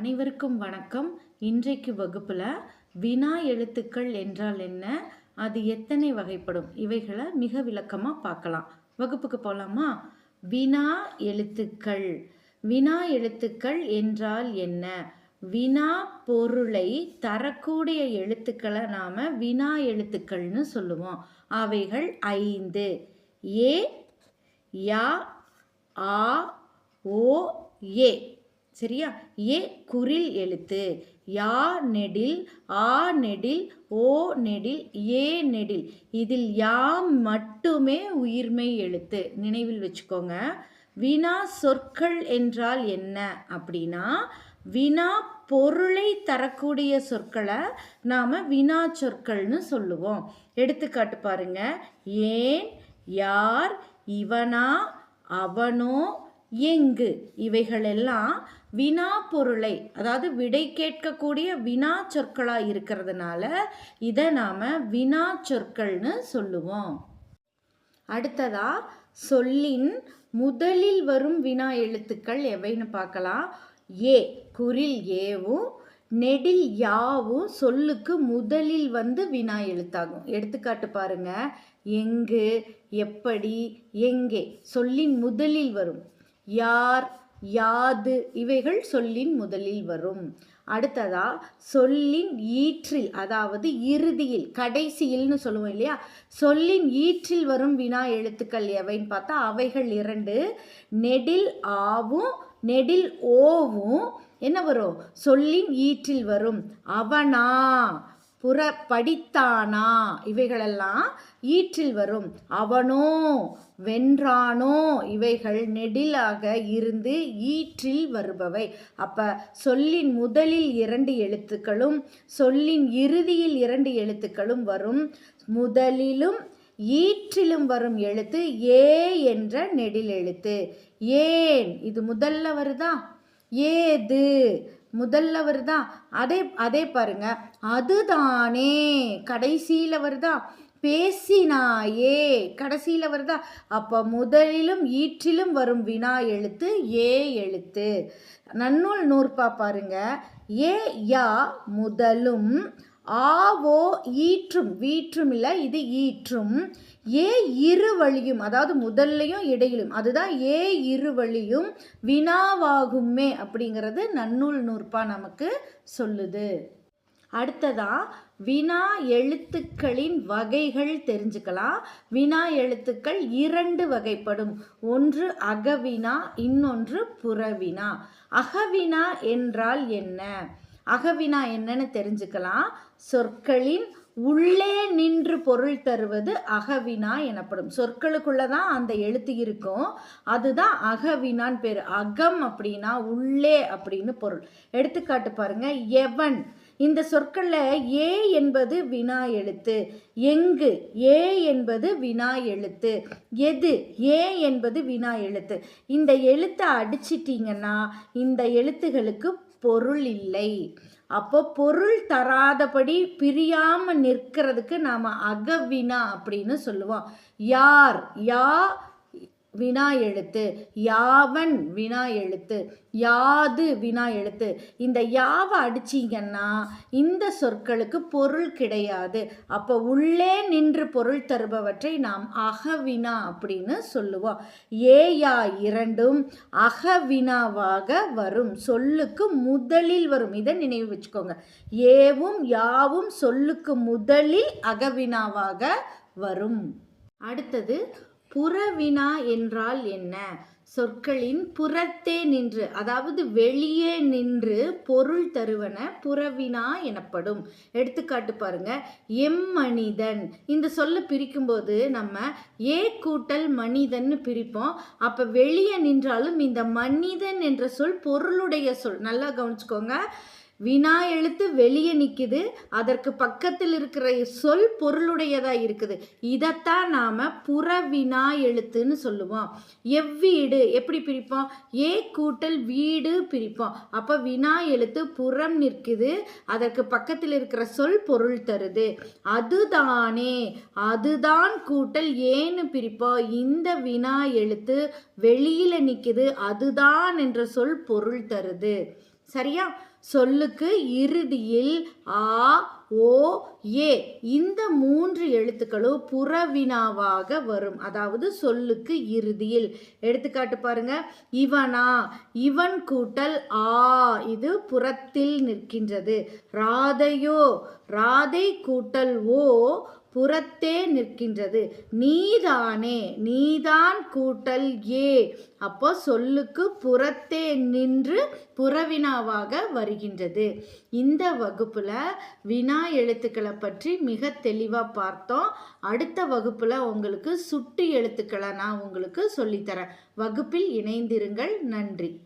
அனைவருக்கும் வணக்கம். இன்றைக்கு வகுப்பில் வினா எழுத்துக்கள் என்றால் என்ன? அது எத்தனை வகைப்படும்? இவைகளை மிக விளக்கமாக பார்க்கலாம். வகுப்புக்கு போகலாமா வினா எழுத்துக்கள். வினா எழுத்துக்கள் என்றால் என்ன? வினா பொருளை தரக்கூடிய எழுத்துக்களை நாம் வினா எழுத்துக்கள்னு சொல்லுவோம். அவைகள் ஐந்து. ஏ யா ஆ ஓ ஏ. சரியா? ஏ குரில் எழுத்து. யா நெடில். ஆ நெடில். ஓ நெடில். ஏ நெடில். இதில் யா மட்டுமே உயிர்மை எழுத்து. நினைவில் வச்சுக்கோங்க. வினா சொற்கள் என்றால் என்ன அப்படின்னா வினா பொருளை தரக்கூடிய சொற்களை நாம் வினா சொற்கள்னு சொல்லுவோம். எடுத்துக்காட்டு பாருங்க. ஏன் யார் இவனா அவனோ எங்கு? இவைகளெல்லாம் வினா பொருளை அதாவது விடை கேட்கக்கூடிய வினா சொற்களாக இருக்கிறதுனால இதை நாம் வினா சொற்கள்னு சொல்லுவோம். அடுத்ததா சொல்லின் முதலில் வரும் வினா எழுத்துக்கள் எவைன்னு பார்க்கலாம். ஏ குரில் ஏவும் நெடில் யாவும் சொல்லுக்கு முதலில் வந்து வினா எழுத்தாகும். எடுத்துக்காட்டு பாருங்க. எங்கு எப்படி எங்கே சொல்லின் முதலில் வரும். யார் யாது. இவைகள் சொல்லின் முதலில் வரும். அடுத்ததா சொல்லின் ஈற்றில் அதாவது இறுதியில் கடைசியில்னு சொல்லுவோம் இல்லையா? சொல்லின் ஈற்றில் வரும் வினா எழுத்துக்கள் எவைன்னு பார்த்தா அவைகள் இரண்டு நெடில் ஆவும் நெடில் ஓவும் என்ன வரும்? சொல்லின் ஈற்றில் வரும். அவனா. புற படித்தானா இவைகளெல்லாம் ஈற்றில் வரும். அவனோ வென்றானோ? இவைகள் நெடிலாக இருந்து ஈற்றில் வருபவை. அப்ப சொல்லின் முதலில் இரண்டு எழுத்துக்களும் சொல்லின் இறுதியில் இரண்டு எழுத்துக்களும் வரும். முதலிலும் ஈற்றிலும் வரும் எழுத்து ஏ என்ற நெடில் எழுத்து. ஏன்? இது முதல்ல வருதா? ஏது? முதல்ல வருதா அதே அதே பாருங்க. அதுதானே கடைசியில் வருதா பேசினாயே கடைசியில் வருதா அப்போ முதலிலும் ஈற்றிலும் வரும் வினா எழுத்து ஏ எழுத்து. நன்னூல் நூற்பா பாருங்க. ஏ யா முதலும் ஆவோ ஈற்றும் வீற்றும் இல்லை இது ஈற்றும். ஏ இரு வழியும் அதாவது முதல்லையும் இடையிலும் அதுதான் ஏ இரு வழியும் வினாவாகுமே அப்படிங்கிறது நன்னூல் நூற்பா நமக்கு சொல்லுது. அடுத்ததா வினா எழுத்துக்களின் வகைகள் தெரிஞ்சுக்கலாம். வினா எழுத்துக்கள் இரண்டு வகைப்படும். ஒன்று அகவினா இன்னொன்று புறவினா. அகவினா என்றால் என்ன? அகவினா என்னன்னு தெரிஞ்சுக்கலாம். சொற்களின் உள்ளே நின்று பொருள் தருவது அகவினா எனப்படும். சொற்களுக்குள்ள தான் அந்த எழுத்து இருக்கும். அதுதான் அகவினான்னு பேர். அகம் அப்படின்னா உள்ளே அப்படின்னு பொருள். எடுத்துக்காட்டு பாருங்க. எவன்? இந்த சொற்களில் ஏ என்பது வினா எழுத்து. எங்கு? ஏ என்பது வினா எழுத்து. எது? ஏ என்பது வினா எழுத்து. இந்த எழுத்தை அடிச்சிட்டிங்கன்னா இந்த எழுத்துகளுக்கு பொருள் இல்லை. அப்போ பொருள் தராதபடி பிரியாமல் நிற்கிறதுக்கு நாம் அகவினா அப்படின்னு சொல்லுவோம். யார்? யா வினா எழுத்து யாவன் வினா எழுத்து யாது வினா எழுத்து இந்த யாவை அடிச்சிங்கன்னா இந்த சொற்களுக்கு பொருள் கிடையாது. அப்போ உள்ளே நின்று பொருள் தருபவற்றை நாம் அகவினா அப்படின்னு சொல்லுவோம். ஏயா இரண்டும் அகவினாவாக வரும். சொல்லுக்கு முதலில் வரும். இதை நினைவு வச்சுக்கோங்க. ஏவும் யாவும் சொல்லுக்கு முதலில் அகவினாவாக வரும். அடுத்தது புறவினா என்றால் என்ன? சொற்களின் புறத்தே நின்று அதாவது வெளியே நின்று பொருள் தருவன புறவினா எனப்படும். எடுத்துக்காட்டு பாருங்க. எம் மனிதன் இந்த சொல்ல பிரிக்கும்போது நம்ம ஏ கூட்டல் மனிதன்னு பிரிப்போம். அப்போ வெளியே நின்றாலும் இந்த மனிதன் என்ற சொல் பொருளுடைய சொல். நல்லா கவனிச்சுக்கோங்க. வினா எழுத்து வெளியே நிற்குது அதற்கு பக்கத்தில் இருக்கிற சொல் பொருளுடையதாக இருக்குது. இதைத்தான் நாம் புற வினா எழுத்துன்னு சொல்லுவோம். எவ்வீடு எப்படி பிரிப்போம்? ஏ கூட்டல் வீடு பிரிப்போம். அப்போ வினா எழுத்து புறம் நிற்குது. அதற்கு பக்கத்தில் இருக்கிற சொல் பொருள் தருது. அதுதானே அதுதான் கூட்டல் ஏன்னு பிரிப்போம். இந்த வினா எழுத்து வெளியில் நிற்குது அதுதான் என்ற சொல் பொருள் தருது. சரியா? சொல்லுக்கு இறுதியில் ஆ ஓ ஏ. இந்த மூன்று எழுத்துக்களும் புறவினாவாக வரும். அதாவது சொல்லுக்கு இறுதியில். எடுத்துக்காட்டு பாருங்க. இவனா இவன் கூட்டல் ஆ. இது புறத்தில் நிற்கின்றது. ராதையோ ராதை கூட்டல் ஓ புறத்தே நிற்கின்றது. நீதானே நீதான் கூட்டல் ஏ. அப்போ சொல்லுக்கு புறத்தே நின்று புறவினாவாக வருகின்றது. இந்த வகுப்பில் வினா எழுத்துக்களை பற்றி மிக தெளிவாக பார்த்தோம். அடுத்த வகுப்பில் உங்களுக்கு சுட்டு எழுத்துக்களை நான் உங்களுக்கு சொல்லித்தரேன். வகுப்பில் இணைந்திருங்கள். நன்றி.